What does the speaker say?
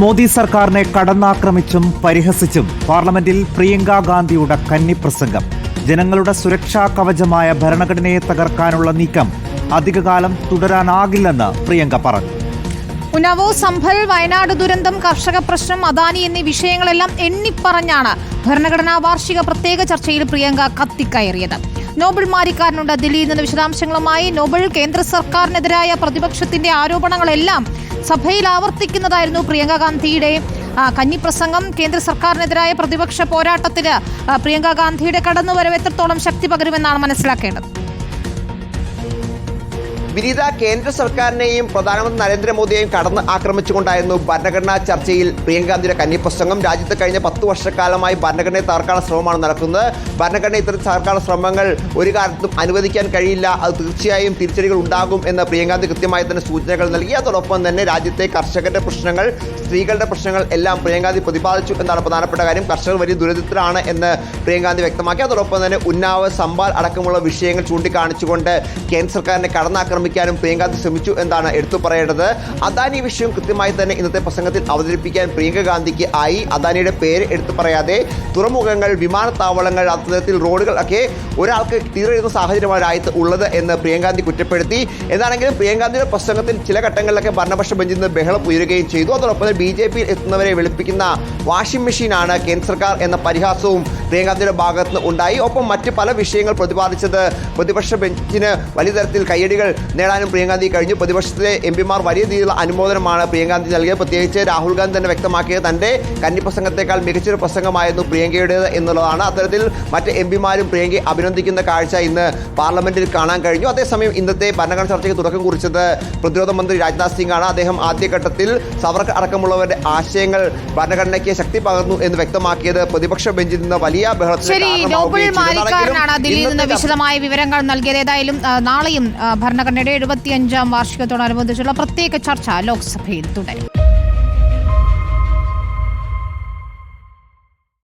മോദി സർക്കാരിനെ കടന്നാക്രമിച്ചും പരിഹസിച്ചും പാർലമെന്റിൽ പ്രിയങ്കാ ഗാന്ധിയുടെ കന്നിപ്രസംഗം. ജനങ്ങളുടെ സുരക്ഷാ കവചമായ ഭരണഘടനയെ തകർക്കാനുള്ള നീക്കം അധികകാലം തുടരാനാകില്ലെന്ന് പ്രിയങ്ക പറഞ്ഞു. ഉനവോ സംഭൽ വയനാട് ദുരന്തം കർഷക പ്രശ്നം അദാനി എന്നീ വിഷയങ്ങളെല്ലാം എണ്ണിപ്പറഞ്ഞാണ് ഭരണഘടനാ വാർഷിക പ്രത്യേക ചർച്ചയിൽ പ്രിയങ്ക കത്തിക്കയറിയത്. നോബൽ മാരിക്കാരനുണ്ട് ദില്ലിയിൽ നിന്ന് വിശദാംശങ്ങളുമായി. നോബൽ കേന്ദ്ര സർക്കാരിനെതിരായ പ്രതിപക്ഷത്തിന്റെ ആരോപണങ്ങളെല്ലാം സഭയിൽ ആവർത്തിക്കുന്നതായിരുന്നു പ്രിയങ്ക ഗാന്ധിയുടെ കന്നിപ്രസംഗം. കേന്ദ്ര സർക്കാരിനെതിരായ പ്രതിപക്ഷ പോരാട്ടത്തിന് ആ, പ്രിയങ്ക ഗാന്ധിയുടെ കടന്നുവരവ് എത്രത്തോളം ശക്തി പകരുമെന്നാണ് മനസ്സിലാക്കേണ്ടത്. വിനീത കേന്ദ്ര സർക്കാരിനെയും പ്രധാനമന്ത്രി നരേന്ദ്രമോദിയെയും കടന്ന് ആക്രമിച്ചുകൊണ്ടായിരുന്നു ഭരണഘടനാ ചർച്ചയിൽ പ്രിയങ്കാന്തിയുടെ കന്നിപ്രസംഗം രാജ്യത്ത് കഴിഞ്ഞ പത്ത് വർഷക്കാലമായി ഭരണഘടനയെ തകർക്കാനുള്ള ശ്രമമാണ് നടക്കുന്നത്. ഭരണഘടന ഇത്തരം തകർക്കാനുള്ള ശ്രമങ്ങൾ ഒരു കാലത്തും അനുവദിക്കാൻ കഴിയില്ല. അത് തീർച്ചയായും തിരിച്ചടികൾ ഉണ്ടാകും എന്ന് പ്രിയങ്കാന്തി കൃത്യമായി തന്നെ സൂചനകൾ നൽകി. അതോടൊപ്പം തന്നെ രാജ്യത്തെ കർഷകരുടെ പ്രശ്നങ്ങൾ സ്ത്രീകളുടെ പ്രശ്നങ്ങൾ എല്ലാം പ്രിയങ്കാന്തി പ്രതിപാദിച്ചു എന്നാണ് പ്രധാനപ്പെട്ട കാര്യം. കർഷകർ വലിയ ദുരിതത്തിലാണ് എന്ന് പ്രിയങ്കാന്തി വ്യക്തമാക്കി. അതോടൊപ്പം തന്നെ ഉന്നാവ് സമ്പാൽ അടക്കമുള്ള വിഷയങ്ങൾ ചൂണ്ടിക്കാണിച്ചുകൊണ്ട് കേന്ദ്ര സർക്കാരിനെ കടന്നാക്രമിക്കാനും പ്രിയങ്ക ഗാന്ധി ശ്രമിച്ചു എന്നാണ് എടുത്തു പറയേണ്ടത്. അദാനി വിഷയം കൃത്യമായി തന്നെ ഇന്നത്തെ പ്രസംഗത്തിൽ അവതരിപ്പിക്കാൻ പ്രിയങ്ക ഗാന്ധിക്ക് ആയി. അദാനിയുടെ പേര് എടുത്തു പറയാതെ തുറമുഖങ്ങൾ വിമാനത്താവളങ്ങൾ അത്തരത്തിൽ റോഡുകൾ ഒക്കെ ഒരാൾക്ക് തീരെഴുതുന്ന സാഹചര്യമാണ് രാജ്യത്ത് ഉള്ളത് എന്ന് പ്രിയങ്കാന്ധി കുറ്റപ്പെടുത്തി. എന്താണെങ്കിലും പ്രിയങ്കാന്ധിയുടെ പ്രസംഗത്തിൽ ചില ഘട്ടങ്ങളിലൊക്കെ ഭരണപക്ഷ ബെഞ്ചിൽ നിന്ന് ബഹളം ഉയരുകയും ചെയ്തു. അതോടൊപ്പം ബി ജെ പിയിൽ എത്തുന്നവരെ വെളുപ്പിക്കുന്ന വാഷിംഗ് മെഷീനാണ് കേന്ദ്ര സർക്കാർ എന്ന പരിഹാസവും പ്രിയങ്കാന്ധിയുടെ ഭാഗത്ത് ഉണ്ടായി. ഒപ്പം മറ്റ് പല വിഷയങ്ങൾ പ്രതിപാദിച്ചത് പ്രതിപക്ഷ ബെഞ്ചിന് വലിയ തരത്തിൽ കയ്യടികൾ നേടാനും പ്രിയങ്കാന്ധി കഴിഞ്ഞു. പ്രതിപക്ഷത്തിലെ എം പിമാർ വലിയ രീതിയിലുള്ള അനുമോദനമാണ് പ്രിയങ്കാന്ധി നൽകിയത്. പ്രത്യേകിച്ച് രാഹുൽ ഗാന്ധി തന്നെ വ്യക്തമാക്കിയത് തന്റെ കന്നി പ്രസംഗത്തെക്കാൾ മികച്ചൊരു പ്രസംഗമായിരുന്നു പ്രിയങ്കയുടേത് എന്നുള്ളതാണ്. അത്തരത്തിൽ മറ്റ് എം പിമാരും പ്രിയങ്കയെ അഭിനന്ദിക്കുന്ന കാഴ്ച ഇന്ന് പാർലമെന്റിൽ കാണാൻ കഴിഞ്ഞു. അതേസമയം ഇന്നത്തെ ഭരണഘടന ചർച്ചയ്ക്ക് തുടക്കം കുറിച്ചത് പ്രതിരോധ മന്ത്രി രാജ്നാഥ് സിംഗ് ആണ് അദ്ദേഹം ആദ്യഘട്ടത്തിൽ സവർക്കർ അടക്കമുള്ളവരുടെ ആശയങ്ങൾ ഭരണഘടനയ്ക്ക് ശക്തി പകർന്നു എന്ന് വ്യക്തമാക്കിയത് പ്രതിപക്ഷ ബെഞ്ചിൽ നിന്ന് വലിയ ബഹളത്തിന് ദില്ലിയിൽ നിന്ന് വിശദമായ വിവരങ്ങൾ നൽകിയത്. ഏതായാലും നാളെയും ഭരണഘടനയുടെ എഴുപത്തിയഞ്ചാം വാർഷികത്തോടനുബന്ധിച്ചുള്ള പ്രത്യേക ചർച്ച ലോക്സഭയിൽ തുടരും.